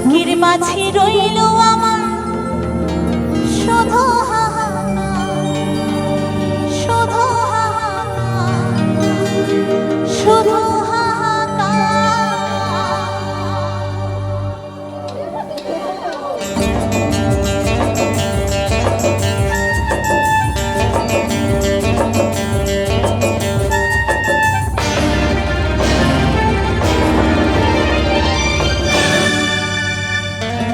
বুকের মাঝে রইল আমার শুধু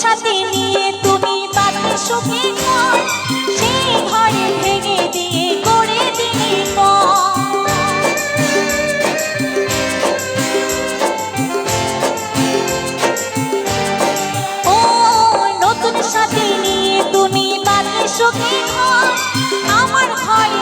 সাথে নিয়ে তুমি বাকি সুখে সেই ঘরে ভেঙে দিয়ে করে ও, নতুন সাথে নিয়ে তুমি সুখে আমার ঘরে